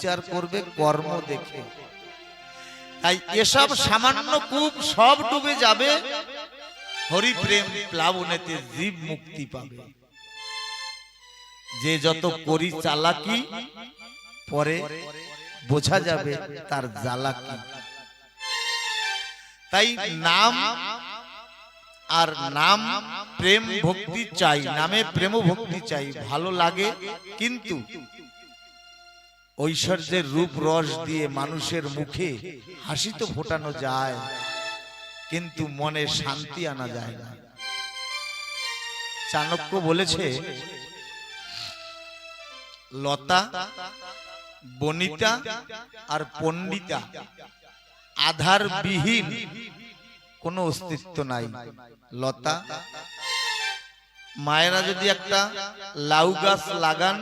বিচার করবে কর্ম দেখে। তাই এসব সামান্য কূপ সব ডুবে যাবে। হরিপ্রেম প্লাবনেতে জীব মুক্তি পাবে। যে যত করি চালাকি পরে বোঝা যাবে তার জ্বালাকি। তাই নাম আর নাম প্রেম ভক্তি চাই। নামে প্রেম ভক্তি চাই। ভালো লাগে কিন্তু ঐশ্বর্যের রূপ রস দিয়ে মানুষের মুখে হাসি তো ফোটানো যায়, কিন্তু মনে শান্তি আনা যায় না। চাণক্য বলেছে, লতা, বনিতা আর পণ্ডিতা আধার বিহীন কোনো অস্তিত্ব নাই। লতা, মায়েরা যদি একটা লাউ গাছ লাগান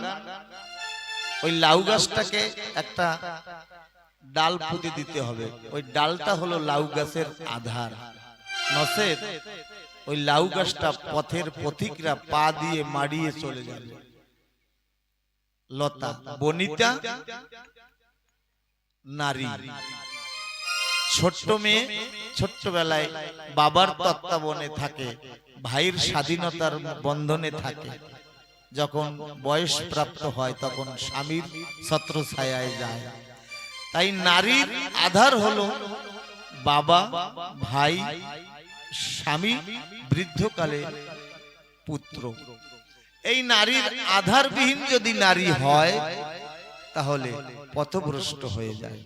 ওই লাউ গাছটাকে একটা ডাল পুঁতে দিতে হবে। ওই ডালটা হলো লাউ গাছের আধার। ওই লাউ গাছটা পথের পথিকরা পা দিয়ে মারিয়ে চলে যাবে। লতা, বনিতা, নারী। ছোট্ট মেয়ে ছোট্টবেলায় বাবার তত্ত্বাবনে থাকে, ভাইয়ের স্বাধীনতার বন্ধনে থাকে। যখন বয়স প্রাপ্ত হয় তখন স্বামীর ছত্র ছায়ায় যায়। তাই নারীর আধার হলো বাবা, ভাই, স্বামী, বৃদ্ধকালে পুত্র। এই নারীর আধারবিহীন যদি নারী হয়, তাহলে পথভ্রষ্ট হয়ে যায়।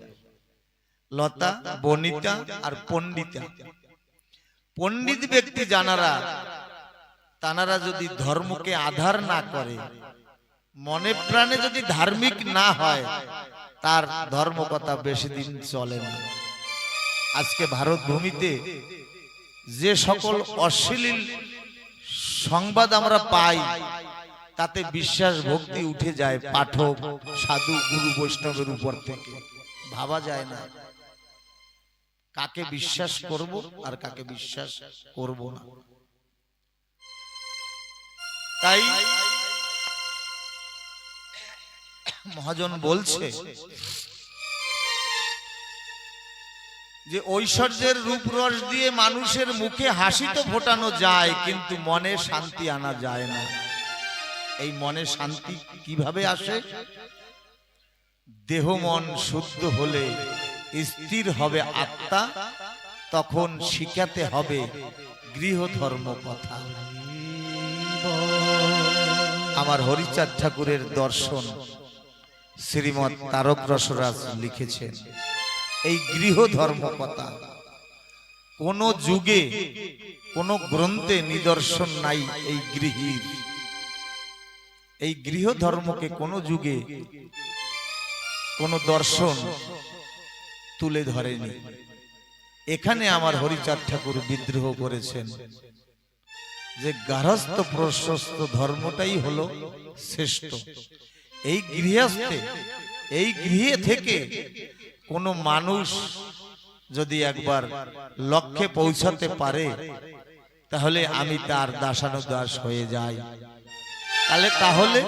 লতা, বনিতা আর পণ্ডিতা। পণ্ডিত ব্যক্তি জানারা তানারা যদি ধর্মকে আধার না করে মনে প্রাণে যদি ধার্মিক না হয় তার ধর্ম কথা বেশি দিন চলে না। আজকে ভারত ভূমিতে যে সকল অশ্লীল সংবাদ আমরা পাই তাতে বিশ্বাস ভক্তি উঠে যায় পাঠক সাধু গুরু বৈষ্ণবের উপর থেকে। ভাবা যায় না। কাকে বিশ্বাস করব আর কাকে বিশ্বাস করব না। তাই মহাজন বলছে যে ঐশ্বর্যের রূপ রস দিয়ে মানুষের মুখে হাসি তো ফোটানো যায়, কিন্তু মনে শান্তি আনা যায় না। এই মনে শান্তি কীভাবে আসে? দেহ মন শুদ্ধ হলে স্থির হবে আত্মা, তখন শিখাতে হবে গৃহ ধর্ম কথা আমার হরিচাঁদ ঠাকুরের দর্শন শ্রীমৎ তারক রসরাজ লিখেছেন। এই গৃহ ধর্ম কথা কোন যুগে কোন গ্রন্থে নিদর্শন নাই এই গৃহীর। এই গৃহ ধর্মকে কোন যুগে কোন দর্শন তুলে ধরেনি। এখানে আমার হরিচাঁদ ঠাকুর বিদ্রোহ করেছেন। যে গারস্থ প্রশস্ত ধর্মটাই হলো শ্রেষ্ঠ। এই গৃহস্থে, এই গৃহে থেকে কোনো মানুষ যদি একবার লক্ষ্যে পৌঁছাতে পারে, তাহলে আমি তার দাসানুদাস হয়ে যাই। তাহলে তাহলে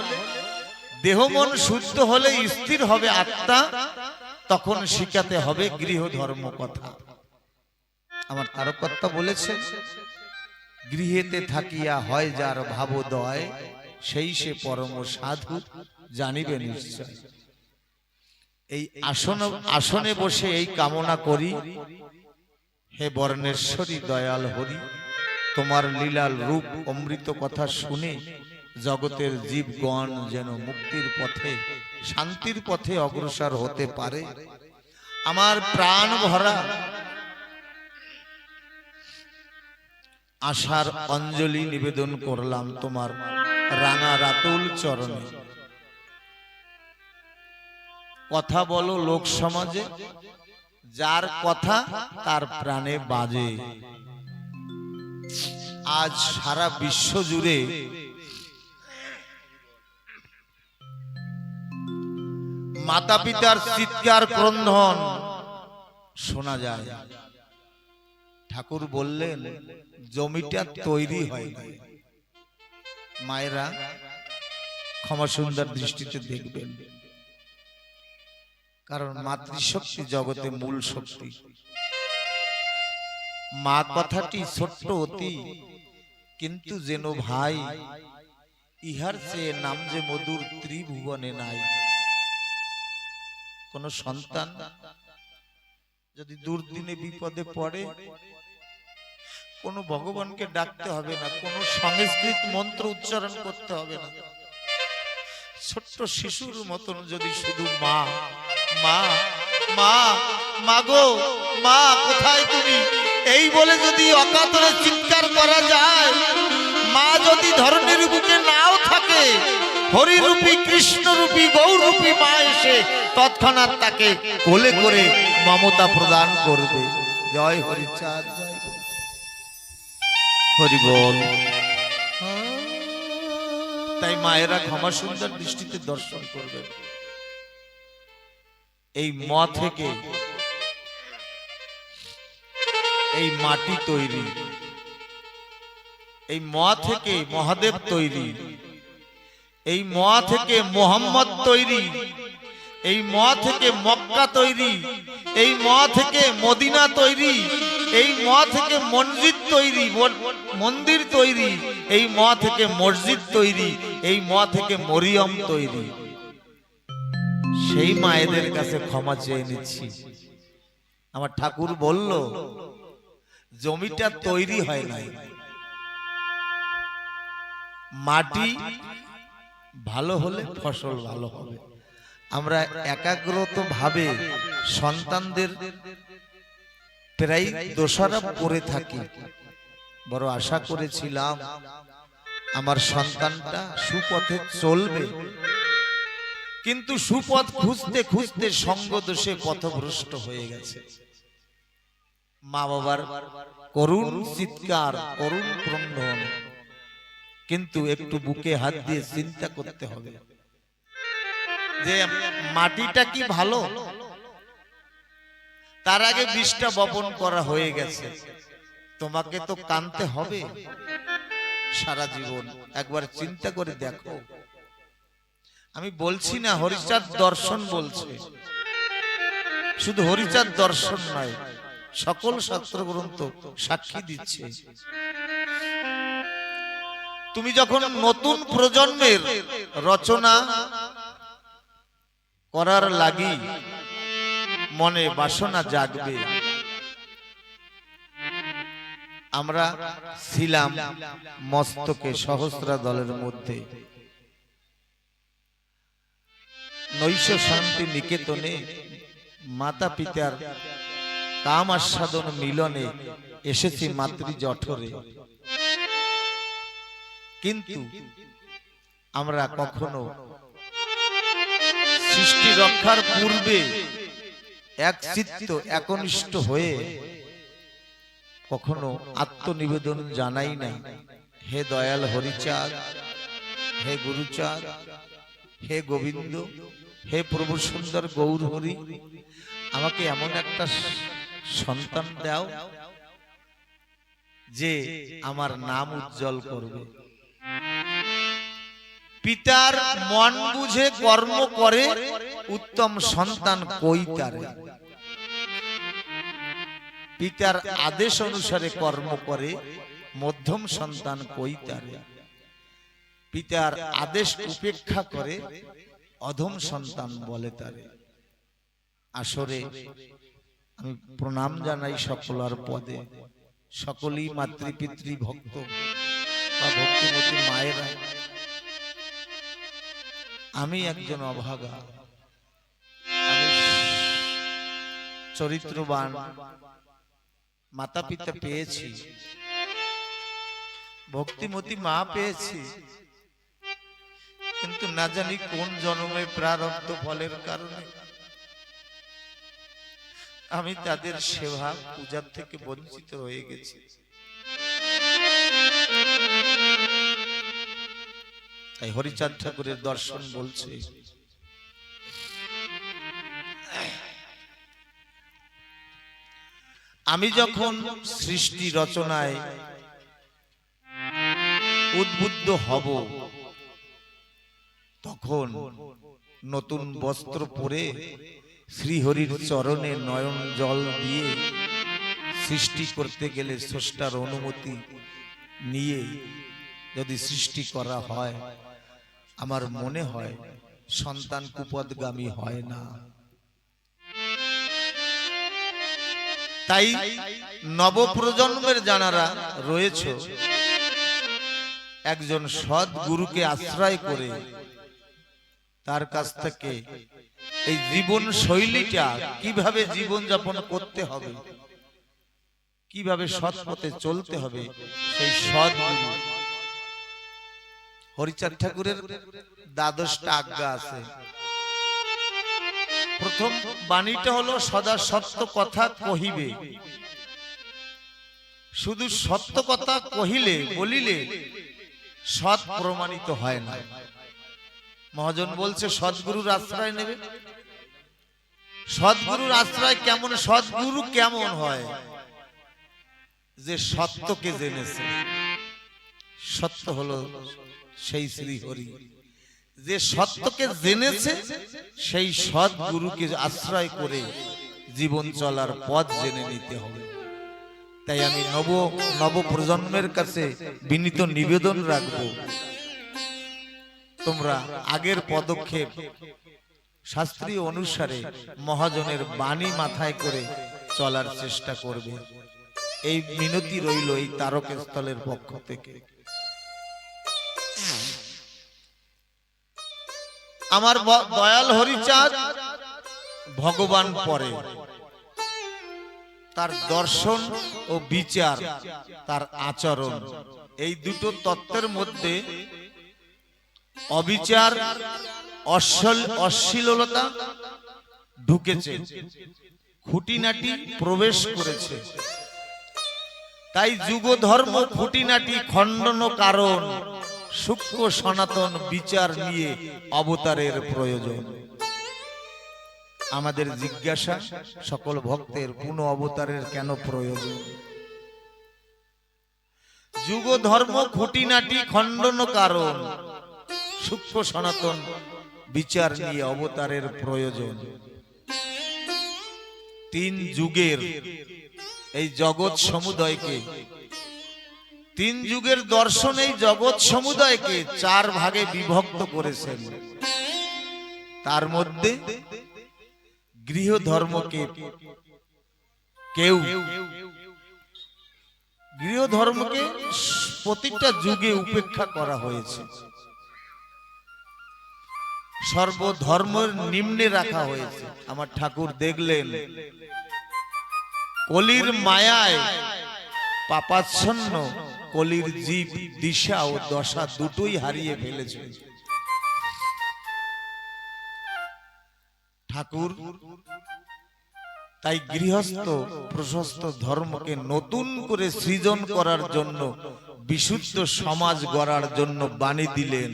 দেহ মন শুদ্ধ হলে স্থির হবে আত্মা, তখন শিখাতে হবে গৃহ ধর্ম কথা আমার তারকর্তা বলেছেন গৃহেতে থাকিয়া হয় যার ভাবোদয়, সেই সে পরম সাধু জানিবে নিশ্চয়। এই আসন আসনে বসে এই কামনা করি, হে বর্ণেশ্বরী দয়াল হরি, তোমার লীলাল রূপ অমৃত কথা শুনে জগতের জীবগণ যেন মুক্তির পথে, শান্তির পথে অগ্রসর হতে পারে। আমার প্রাণ ভরা আশার অঞ্জলি নিবেদন করলাম তোমার রাঙা রাতুল চরণে। কথা বলো লোক সমাজে, যার কথা তার প্রাণে বাজে। আজ সারা বিশ্ব জুড়ে মাতা পিতার চিৎকার ক্রন্ধন শোনা যায়। ঠাকুর বললেন, জমিটা তৈরি হয় মায়েরা ক্ষমা সুন্দর দৃষ্টিতে দেখবেন। কারণ মাতৃশক্তি জগতে মূল শক্তি। মা কথাটি ছোট্ট অতি, কিন্তু যেন ভাই, ইহার চেয়ে নাম যে মধুর ত্রিভুবনে নাই। কোন সন্তান যদি দুর্দিনে বিপদে পড়ে কোনো ভগবানকে ডাকতে হবে না, কোনো সংস্কৃত মন্ত্র উচ্চারণ করতে হবে না। ছোট্ট শিশুর মতন যদি শুধু মা মা মা মাগো মা, কোথায় তুমি? এই বলে যদি অকাতরে চিৎকার করা যায়, মা যদি ধরনের বুকে নাও থাকে, হরিরূপী, কৃষ্ণরূপী, গৌরূপী মা এসে তৎক্ষণাৎ তাকে কোলে করে মমতা প্রদান করবে। জয় হরিচাঁদ। জয় হরি বল তাই মায়েরা ক্ষমা সুন্দর দৃষ্টিতে দর্শন করবে। এই ম থেকে এই মাটি তৈরি। এই ম থেকে মহাদেব তৈরি। এই ম থেকে মোহাম্মদ তৈরি। এই ম থেকে মক্কা তৈরি। এই ম থেকে মদিনা তৈরি। এই ম থেকে মসজিদ তৈরি মন্দির তৈরি, এই ম থেকে মসজিদ তৈরি, এই ম থেকে মরিয়ম তৈরি। সেই মায়েদের কাছে ক্ষমা চেয়ে নিচ্ছি। আমার ঠাকুর বলল, জমিটা তৈরি হয় নাই। মাটি ভালো হলে ফসল ভালো হবে। আমরা একাগ্রত ভাবে সন্তানদের প্রায় দোষারোপ করে থাকি। বড় আশা করেছিলাম আমার সন্তানটা সুপথে চলবে। কিন্তু সুপথ খুঁজতে খুঁজতে সঙ্গ দোষে পথভ্রষ্ট হয়ে গেছে। মা বাবার করুণ চিৎকার করুণ ক্রন্দন। কিন্তু একটু বুকে হাত দিয়ে চিন্তা করতে হবে যে মাটিটা কি ভালো? তার আগে বীজটা বপন করা হয়ে গেছে। তোমাকে তো কানতে হবে। সারা জীবন একবার চিন্তা করে দেখো। আমি বলছি না, হরিচাঁদ দর্শন বলছে। শুধু হরিচাঁদ দর্শন নয়, সকল শাস্ত্র গ্রন্থ সাক্ষী দিচ্ছে। তুমি যখন নতুন প্রজন্মের রচনা করার লাগি মনে বাসনা জাগবে। আমরা ছিলাম মস্তকে সহস্রা দলের মধ্যে। নৈশ শান্তি নিকেতনে মাতা পিতার কাম আস্বাদন মিলনে এসেছি মাতৃ জঠরে। কিন্তু আমরা কখনো সৃষ্টি রক্ষার পূর্বে এক চিত্ত একনিষ্ঠ হয়ে কখনো আত্মনিবেদন জানাই না হে দয়াল হরিচাঁদ, হে গুরুচাঁদ, হে গোবিন্দ, হে প্রভু সুন্দর গৌর হরি, আমাকে এমন একটা সন্তান দাও যে আমার নাম উজ্জ্বল করবে। পিতার মন বুঝে কর্ম করে উত্তম সন্তান কই তারে? পিতার আদেশ অনুসারে কর্ম করে, মধ্যম সন্তান কই তারে? পিতার আদেশ উপেক্ষা করে, অধম সন্তান বলে তারে। আসরে আমি প্রণাম জানাই সকলার পদে। সকলেই মাতৃপিতৃ ভক্ত, বা ভক্তিমতী মায়েরা। আমি একজন অভাগা। চরিত্রবান মাতা পিতা পেয়েছি। ভক্তিমতী মা পেয়েছি। কিন্তু না জানি কোন জন্মে প্রারব্ধ ফলের কারণে। আমি তাদের সেবা পূজার থেকে বঞ্চিত হয়ে গেছি। তাই হরিচাঁদ ঠাকুরের দর্শন বলছে আমি যখন সৃষ্টি রচনায় উদ্বুদ্ধ হব, তখন নতুন বস্ত্র পরে শ্রীহরির চরণে নয়ন জল দিয়ে সৃষ্টি করতে গেলে স্রষ্টার অনুমতি নিয়ে যদি সৃষ্টি করা হয়, আমার মনে হয় সন্তান কুপদগামী হয় না। তাই নবপ্রজন্মের জানারা রয়েছে। একজন সৎ গুরুকে আশ্রয় করে তার কাছ থেকে এই জীবন শৈলীটা কীভাবে জীবন যাপন করতে হবে, কীভাবে সৎ পথে চলতে হবে, সেই সৎ গুরু হরিচাঁদ ঠাকুরের দ্বাদশটা আজ্ঞা আছে। প্রথম বাণীটা হলো, সদা সত্য কথা কহিবে। শুধু সত্য কথা কহিলে, বলিলে সৎ প্রমাণিত হয় না। মহাজন বলছে, সদ্গুরুর আশ্রয় নেবে? সদ্গুরুর আশ্রয় কেমন, সদ্গুরু কেমন হয়? যে সত্যকে জেনেছে। সত্য হলো সেই শ্রী হরি যে সত্যকে জেনেছে, সেই সৎ গুরুকে আশ্রয় করে জীবন চলার পথ জেনে নিতে হবে। তাই আমি নব নব প্রজন্মের কাছে বিনীত নিবেদন রাখব, তোমরা আগের পদক্ষেপ শাস্ত্রীয় অনুসারে মহাজনের বাণী মাথায় করে চলার চেষ্টা করবে। এই মিনতি রইল এই তারকের স্থলের পক্ষ থেকে। আমার দয়াল হরিচাঁদ ভগবান পরে। তার দর্শন ও বিচার, তার আচরণ, এই দুটো তত্ত্বের মধ্যে অবিচার অশ্বল অশ্লীলতা ঢুকেছে, খুঁটিনাটি প্রবেশ করেছে। তাই যুগ ধর্ম খুঁটিনাটি খণ্ডন কারণ। সূক্ষ্ম সনাতন বিচার নিয়ে অবতারের প্রয়োজন। আমাদের জিজ্ঞাসা সকল ভক্তের পুনঃ অবতারের কেন প্রয়োজন? যুগ ধর্ম খুঁটিনাটি খণ্ডন কারণ। সূক্ষ্ম সনাতন বিচার নিয়ে অবতারের প্রয়োজন। তিন যুগের এই জগৎ সমুদয়কে তিন যুগের দর্শন এই জগৎ সমুদায়কে চার ভাগে বিভক্ত করেছেন। তার মধ্যে গৃহ ধর্মকে কেউ গৃহ ধর্মকে প্রতিটা যুগে উপেক্ষা করা হয়েছে। সর্বধর্মের নিম্নে রাখা হয়েছে। আমার ঠাকুর দেখলেন, কলির মায়ায় পাপাচ্ছন্ন কলির জীব, দিশা ও দশা দুটোই হারিয়ে ফেলেছে। ঠাকুর, তাই গৃহস্থ, প্রশস্ত ধর্মকে নতুন করে সৃজন করার জন্য, বিশুদ্ধ সমাজ গড়ার জন্য বাণী দিলেন।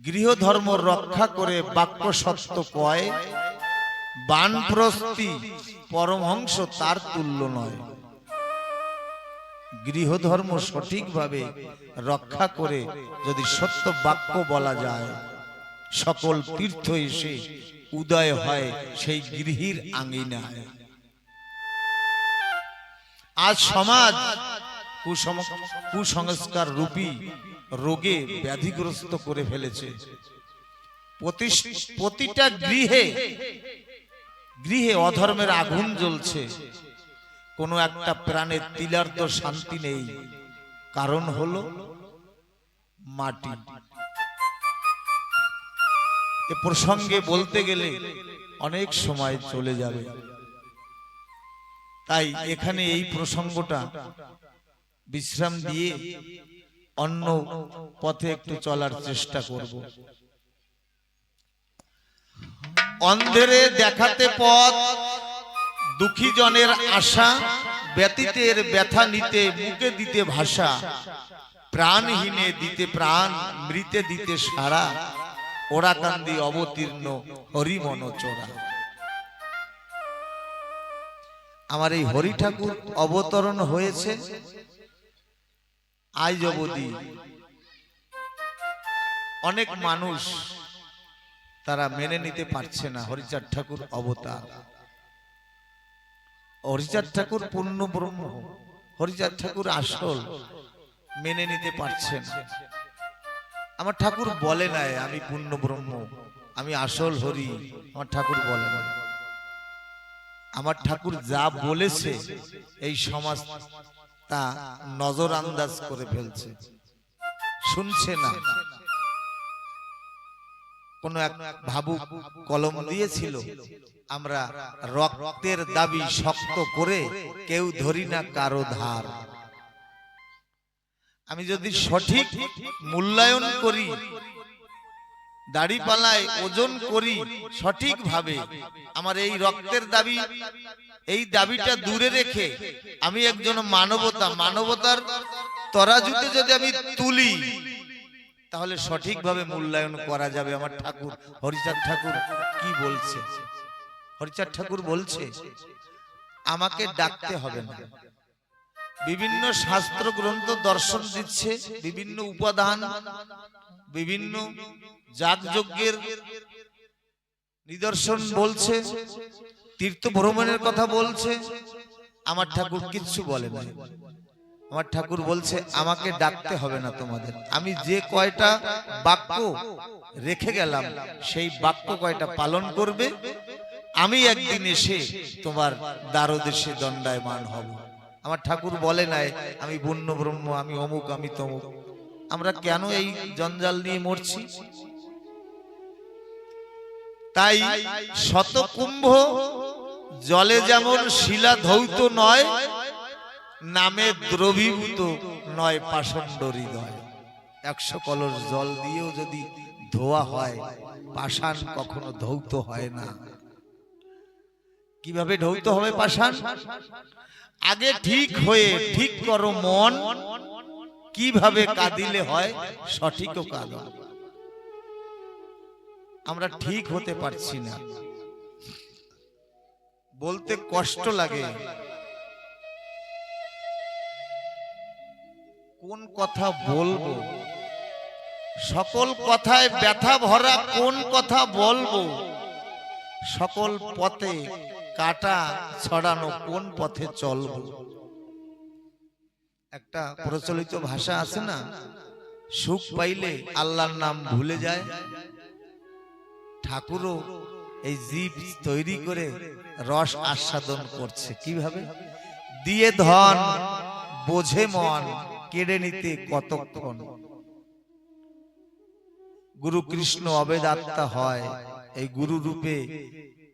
গৃহ ধর্ম রক্ষা করে বাক্য সত্য কয় বানপ্রস্তি পরমহংস তার তুল্য নয়। গৃহধর্ম সঠিকভাবে রক্ষা করে যদি সত্য বাক্য বলা যায়, সকল তীর্থ এসে উদয় হয় সেই গৃহীর আঙ্গিনায় আজ সমাজ কুসংস্কার রূপী রোগে ব্যাধিগ্রস্ত করে ফেলেছে। প্রতিটা গৃহে গৃহে অধর্মের আগুন জ্বলছে। কোনো একটা প্রাণের তিলার্ধ শান্তি নেই। কারণ হলো মাটি। এ প্রসঙ্গে বলতে গেলে অনেক সময় চলে যাবে। তাই এখানে এই প্রসঙ্গটা বিশ্রাম দিয়ে অন্য পথে একটু চলার চেষ্টা করব। অন্ধেরে দেখাতে পথ দুঃখী জনের আশা, ব্যতীতের ব্যথা নিতে, মুখে দিতে ভাষা, প্রাণহীনে দিতে প্রাণ, মৃতে দিতে সারা ওরা কান্দি অবতীর্ণ হরিমন চোরা। আমার এই হরি ঠাকুর অবতরণ হয়েছে। আজ অবধি অনেক মানুষ তারা মেনে নিতে পারছে না হরিচাঁদ ঠাকুর অবতার। হরিচাঁদ ঠাকুর পূর্ণ ব্রহ্ম, হরিচাঁদ ঠাকুর আসল, মেনে নিতে পারছেন আমার ঠাকুর বলে নাই, আমি পূর্ণ ব্রহ্ম, আমি আসল হরি, আমার ঠাকুর বলে না আমার ঠাকুর যা বলেছে, এই সমাজ তা নজর আন্দাজ করে ফেলছে। শুনছে না কোন এক ভাবুক কলম দিয়েছিল, আমরা রক্তের দাবি শক্ত করে কেউ ধরি না কারও ধার। আমি যদি সঠিক মূল্যায়ন করি দাড়ি পালায় ওজন করি সঠিকভাবে, আমার এই রক্তের দাবি, এই দাবিটা দূরে রেখে আমি একজন মানবতা, মানবতার তরাজুতে যদি আমি তুলি তাহলে সঠিকভাবে মূল্যায়ন করা যাবে আমার ঠাকুর। হরিচাঁদ ঠাকুর কি বলছে? হরিচাঁদ ঠাকুর বলছে আমাকে ডাকতে হবে না। বিভিন্ন শাস্ত্র গ্রন্থ দর্শন দিচ্ছে বিভিন্ন উপাদান বিভিন্ন যাগযজ্ঞের নিদর্শন বলছে তীর্থ ভ্রমণের কথা বলছে আমার ঠাকুর কিচ্ছু বলে না। আমার ঠাকুর বলছে আমাকে ডাকতে হবে না তোমাদের। আমি যে কয়টা বাক্য রেখে গেলাম সেই বাক্য কয়টা পালন করবে? আমি একদিন এসে তোমার দ্বারদেশে দণ্ডায়মান হব। আমার ঠাকুর বলে নাই আমি বন্য ব্রহ্ম আমি অমুক আমি তমুক। আমরা কেন এই জঞ্জাল নিয়ে মরছি? তাই শত কুম্ভ জলে যেমন শিলা ধৌত নয় নামে দ্রবীভূত নয় পাষণ্ড হৃদয়। একশো কলস জল দিয়েও যদি ধোয়া হয়, পাষাণ কখনো ধৌত হয় না। কীভাবে ধৌত হবে পাষাণ? আগে ঠিক হয়ে, ঠিক করো মন। কীভাবে কাঁদিলে হয়, সঠিকও কাঁদো আমরা ঠিক হতে পারছি না। বলতে কষ্ট লাগে। কোন কথা বলব? সকল কথায় ব্যথা ভরা কোন কথা বলব? সকল পথে কাটা ছড়ানো কোন পথে চলবো? একটা প্রচলিত ভাষা আছে না? সুখ পাইলে আল্লাহর নাম ভুলে যায়। ঠাকুরও এই জীব তৈরি করে রস আস্বাদন করছে। কীভাবে? দিয়ে ধন, বোঝে মন কেড়ে নিতে কতক্ষণ? গুরু কৃষ্ণ অবেদ আত্মা হয়, এই গুরু রূপে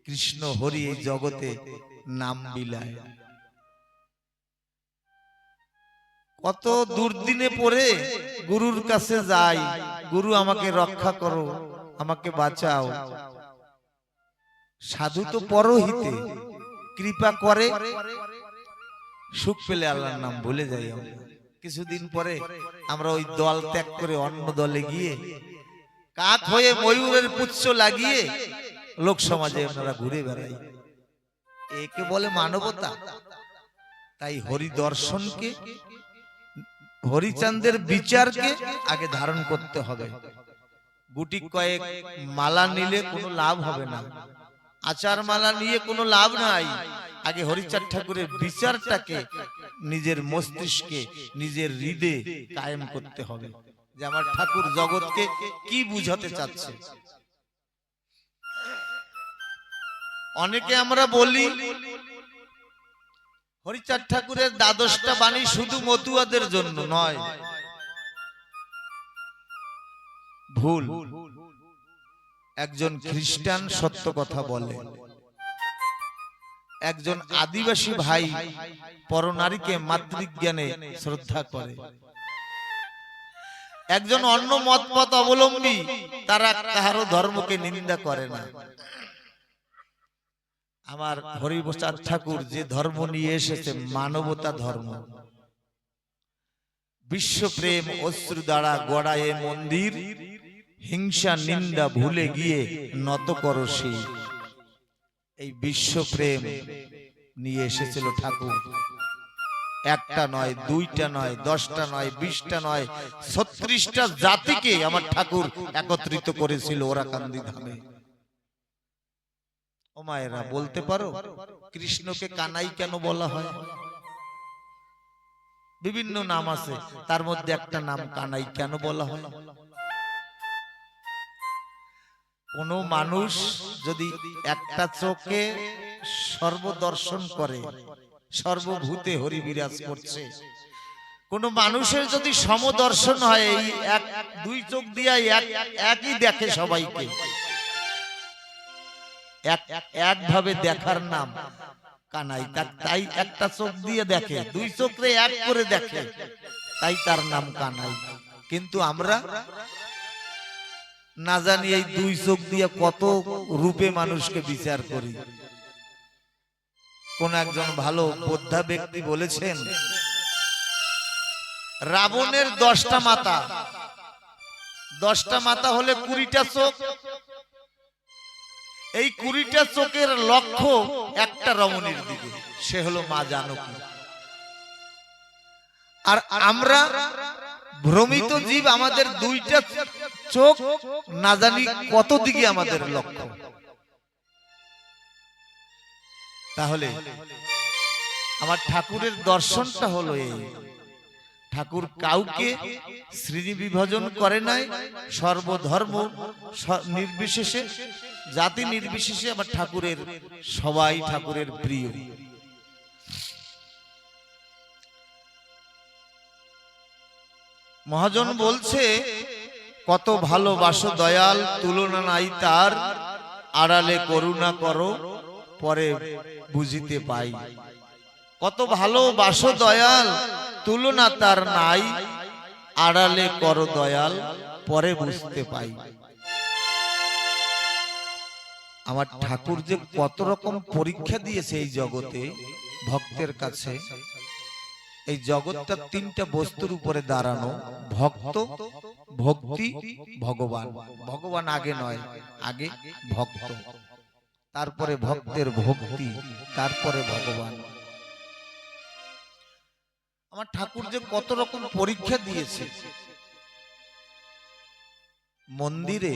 কৃষ্ণ হরি এই জগতে নাম বিলায়। কত দুর্দিনে পরে গুরুর কাছে যাই, গুরু আমাকে রক্ষা করো, আমাকে বাঁচাও। সাধু তো পরহিতে কৃপা করে, সুখ পেলে আল্লাহর নাম ভুলে যাই আমরা। কিছুদিন পরে আমরা ওই দল ত্যাগ করে অন্য দলে গিয়ে কাক হয়ে ময়ূরের পুচ্ছ লাগিয়ে লোক সমাজে আমরা ঘুরে বেড়াই। একে বলে মানবতা। তাই হরি দর্শনকে হরিচাঁদের বিচারকে আগে ধারণ করতে হবে। গুটি কয়েক মালা নিলে কোনো লাভ হবে না। আচার মালা নিয়ে কোনো লাভ নাই। আগে হরিচাঁদ ঠাকুরের বিচারটাকে নিজের মস্তিষ্কে নিজের হৃদে কায়েম করতে হবে। যে আমার ঠাকুর জগৎকে কি বুঝাতে চাচ্ছে? অনেকে আমরা বলি হরিচাঁদ ঠাকুরের দ্বাদশটা বাণী শুধু মতুয়াদের জন্য নয়। ভুল। একজন খ্রিস্টান সত্য কথা বলে। একজন আদিবাসী ভাই পরনারীকে মাতৃজ্ঞানে শ্রদ্ধা করে। একজন অন্য মত পথ অবলম্বী তারা কাহারো ধর্মকে নিন্দা করে না। আমার হরিপ্রসাদ ঠাকুর যে ধর্ম নিয়ে এসেছে মানবতা ধর্ম। বিশ্বপ্রেম অশ্রু দ্বারা গড়ায় মন্দির। হিংসা নিন্দা ভুলে গিয়ে নত করো সেই এই বিশ্বপ্রেম নিয়ে এসেছিল ঠাকুর। একটা নয়, দুইটা নয়, দশটা নয়, বিশটা নয়, ছত্রিশটা জাতিকে আমার ঠাকুর একত্রিত করেছিল ওরাকান্দি ধামে। ও মায়েরা, বলতে পারো, কৃষ্ণকে কানাই কেন বলা হয়? বিভিন্ন নাম আছে, তার মধ্যে একটা নাম কানাই কেন বলা হয়? কোন মানুষ যদি একটা চোখে সর্বদর্শন করে, সর্বভূতে হরি বিরাজ করছে। কোন মানুষের যদি সমদর্শন হয়, এই এক, দুই চোখ দিয়ে এক, একই দেখে সবাইকে। এক, একভাবে দেখার নাম কানাই। তাই একটা চোখ দিয়ে দেখে, দুই চোখে এক করে দেখে, তাই তার নাম কানাই। কিন্তু আমরা না জানি এই দুই চোখ দিয়ে কত রূপে মানুষকে বিচার করি। কোন একজন ভালো বোদ্ধা ব্যক্তি বলেছেন, রাবণের দশটা মাথা। দশটা মাথা হলে কুড়িটা চোখ। এই কুড়িটা চোখের লক্ষ্য একটা রমণীর দিকে, সে হলো মা জানকী। আর আমরা ভ্রমিত জীব আমাদের দুইটা চোখ না জানি কত দিকে আমাদের লক্ষ্য। তাহলে আমার ঠাকুরের দর্শনটা হলো এই। ঠাকুর কাউকে শ্রেণি বিভাজন করে নাই সর্বধর্ম নির্বিশেষে জাতি নির্বিশেষে আমার ঠাকুরের সবাই ঠাকুরের প্রিয়। মহাজন বলছে কত ভালোবাসো দয়াল তুলনা নাই তার আড়ালে করুণা করো পরে বুঝিতে পাই। কত ভালোবাসো দয়াল তুলনা তার নাই আড়ালে করো দয়াল পরে বুঝতে পাই। আমার ঠাকুর যে কত রকম পরীক্ষা দিয়েছে এই জগতে ভক্তের কাছে এই জগৎটা তিনটা বস্তুর উপরে দাঁড়ানো, ভক্ত, ভক্তি, ভগবান। ভগবান আগে নয়, আগে ভক্ত। তারপরে ভক্তের ভক্তি, তারপরে ভগবান। আমার ঠাকুর যে কত রকম পরীক্ষা দিয়েছে। মন্দিরে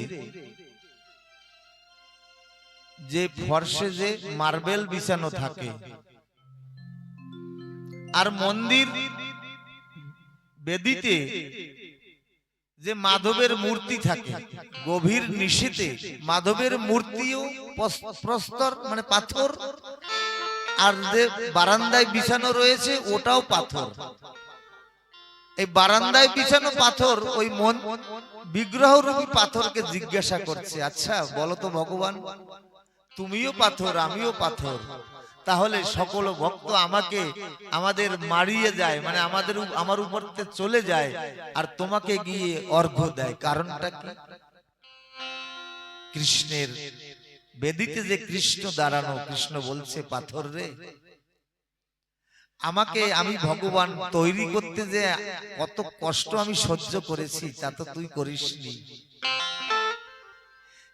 যে ফর্সে যে মার্বেল বিছানো থাকে আর মন্দির বেদিতে যে মাধবের মূর্তি থাকে, গভীর নিশীতে মাধবের মূর্তিও প্রস্তর মানে পাথর, আর যে বারান্দায় বিছানো রয়েছে ওটাও পাথর। এই বারান্দায় বিছানো পাথর ওই মন বিগ্রহ রূপী পাথরকে জিজ্ঞাসা করছে আচ্ছা বলো তো ভগবান, তুমিও পাথর, আমিও পাথর? তাহলে সকল ভক্ত আমাকে আমাদের মারিয়ে যায় মানে আমাদের আমার উপর চলে যায় আর তোমাকে গিয়ে অর্ঘ্য দেয়। কারণটা কি? কৃষ্ণের বেদিতে যে কৃষ্ণ দাঁড়ানো কৃষ্ণ বলছে পাথর রে আমাকে আমি ভগবান তৈরি করতে যে কত কষ্ট আমি সহ্য করেছি তা তো তুই করিসনি।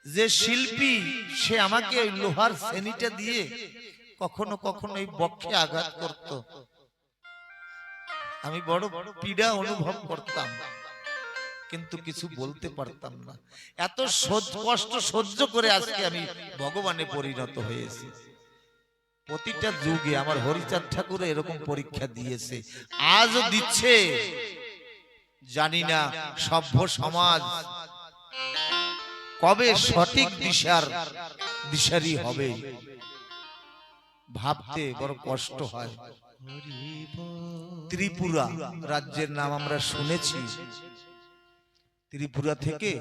যে শিল্পী সে আমাকে লোহার শ্রেণীটা দিয়ে কখনো কখনো এই বক্ষে আঘাত করত। আমি বড় পীড়া অনুভব করতাম। কিন্তু কিছু বলতে পারতাম না। এত কষ্ট সহ্য করে আজকে আমি ভগবানে পরিণত হয়েছি। প্রতিটা যুগে আমার হরিচাঁদ ঠাকুর এরকম পরীক্ষা দিয়েছে। আজও দিচ্ছে। জানি না সভ্য সমাজ কবে সঠিক দিশার দিশারি হবে। ভাবতে বড় কষ্ট হয়। ত্রিপুরা রাজ্যের নাম আমরা শুনেছি। ত্রিপুরা থেকে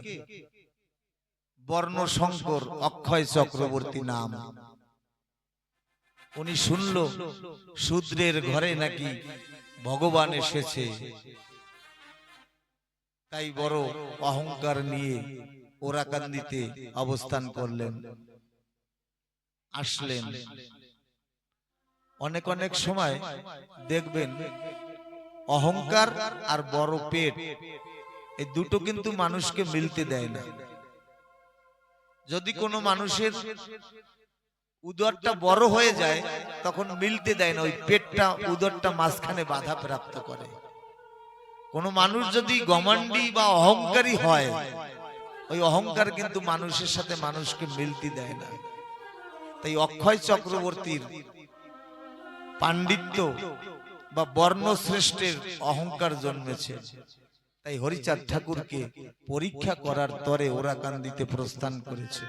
বর্ণ বর্ণশঙ্কর অক্ষয় চক্রবর্তী নাম। উনি শুনল শূদ্রের ঘরে নাকি ভগবান এসেছে? তাই বড় অহংকার নিয়ে ওরাকান্দিতে অবস্থান করলেন। আসলেন। অনেক অনেক সময় দেখবেন অহংকার আর বড় পেট। এই দুটো কিন্তু মানুষকে মিলতে দেয় না। যদি কোনো মানুষের উদরটা বড় হয়ে যায় তখন মিলতে দেয় না ওই পেটটা উদরটা মাঝখানে বাধা প্রাপ্ত করে। কোন মানুষ যদি গমান্ডি বা অহংকারী হয় ওই অহংকার কিন্তু মানুষের সাথে মানুষকে মিলতে দেয় না। তাই অক্ষয় চক্রবর্তীর পাণ্ডিত্য বা বর্ণশ্রেষ্ঠের অহংকার জন্মেছে। তাই হরিচাঁদ ঠাকুরকে পরীক্ষা করার তরে ওরা কান্দিতে প্রস্থান করেছে।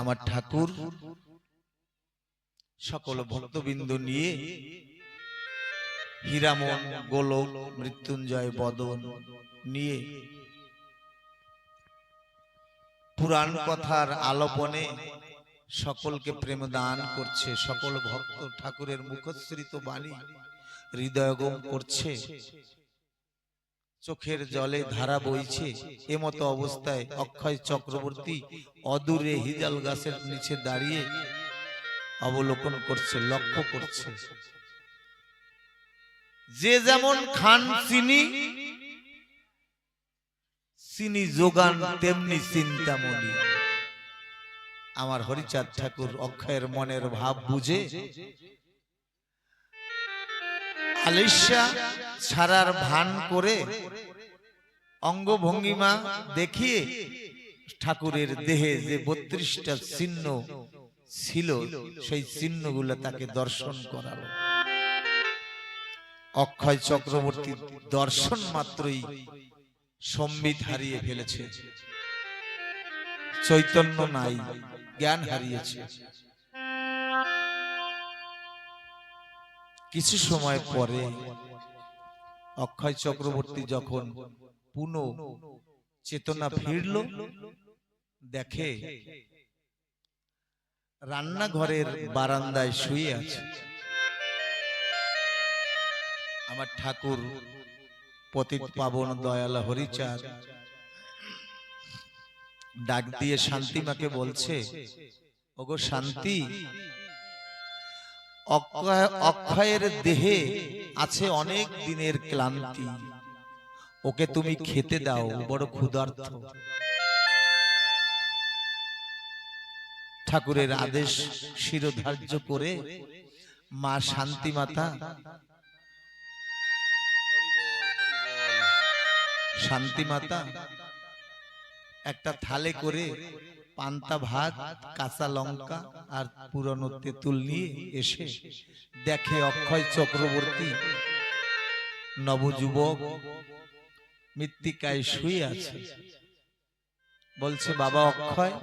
আমার ঠাকুর, সকল ভক্তবিন্দু নিয়ে হীরামন, গোলক, মৃত্যুঞ্জয়, বদন নিয়ে পুরাণ কথার আলোপনে সকলকে প্রেম দান করছে, সকল ভক্ত ঠাকুরের মুখশ্রিত বাণী হৃদয়গম করছে। চোখের জলে ধারা বইছে, এমতো অবস্থায় অক্ষয় চক্রবর্তী অদূরে হিজাল গাছের নিচে দাঁড়িয়ে অবলোকন করছে, লক্ষ্য করছে। যে যেমন খান চিনি চিনি যোগান তেমনি চিন্তামণি। আমার হরিচাঁদ ঠাকুর অক্ষয়ের মনের ভাব বুঝে আলিশা ছাড়ার ভান করে অঙ্গভঙ্গিমা দেখিয়ে ঠাকুরের দেহে যে বত্রিশটা চিহ্ন ছিল, সেই চিহ্নগুলো তাকে দর্শন করালো। অক্ষয় চক্রবর্তী দর্শন মাত্রই সম্বিত হারিয়ে ফেলেছে। চৈতন্য নাই। জ্ঞান হারিয়েছে। কিছু সময় পরে অক্ষয় চক্রবর্তী যখন পুনঃ চেতনা ফিরল, দেখে রান্নাঘরের বারান্দায় শুয়ে আছে। আমার ঠাকুর পতিত পাবন দয়াল হরিচাঁদ। ডাক দিয়ে শান্তিমাকে বলছে ওগো শান্তি অক্ষয়- অক্ষয়ের দেহে আছে অনেক দিনের ক্লান্তি। ওকে তুমি খেতে দাও বড় ক্ষুধার্থ ঠাকুরের আদেশ শিরোধার্য করে মা শান্তি মাতা শান্তি মাতা একটা থালে করে পান্তা ভাত, কাঁচা লঙ্কা আর পুরনো তেঁতুল নিয়ে এসে দেখে অক্ষয় চক্রবর্তী। নবযুবক মৃত্তিকায় শুয়ে আছে। বলছে, বাবা অক্ষয়,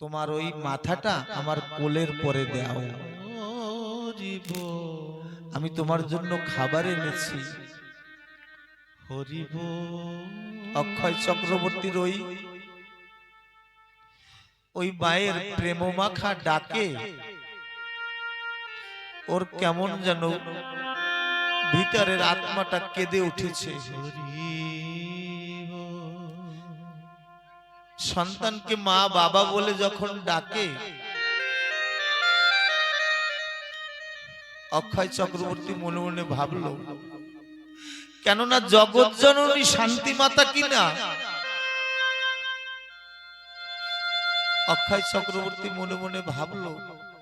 তোমার ওই মাথাটা আমার কোলের পরে দেওয়া আমি তোমার জন্য খাবার এনেছি। অক্ষয় চক্রবর্তীর ওই ওই মায়ের প্রেমমাখা ডাকে। ওর কেমন যেন ভিতরের আত্মাটা কেঁদে উঠেছে। সন্তানকে মা বাবা বলে যখন ডাকে অক্ষয় চক্রবর্তী মনে মনে ভাবলো কেননা জগৎ জননী শান্তি মাতা কিনা? অক্ষয় চক্রবর্তী মনে মনে ভাবলো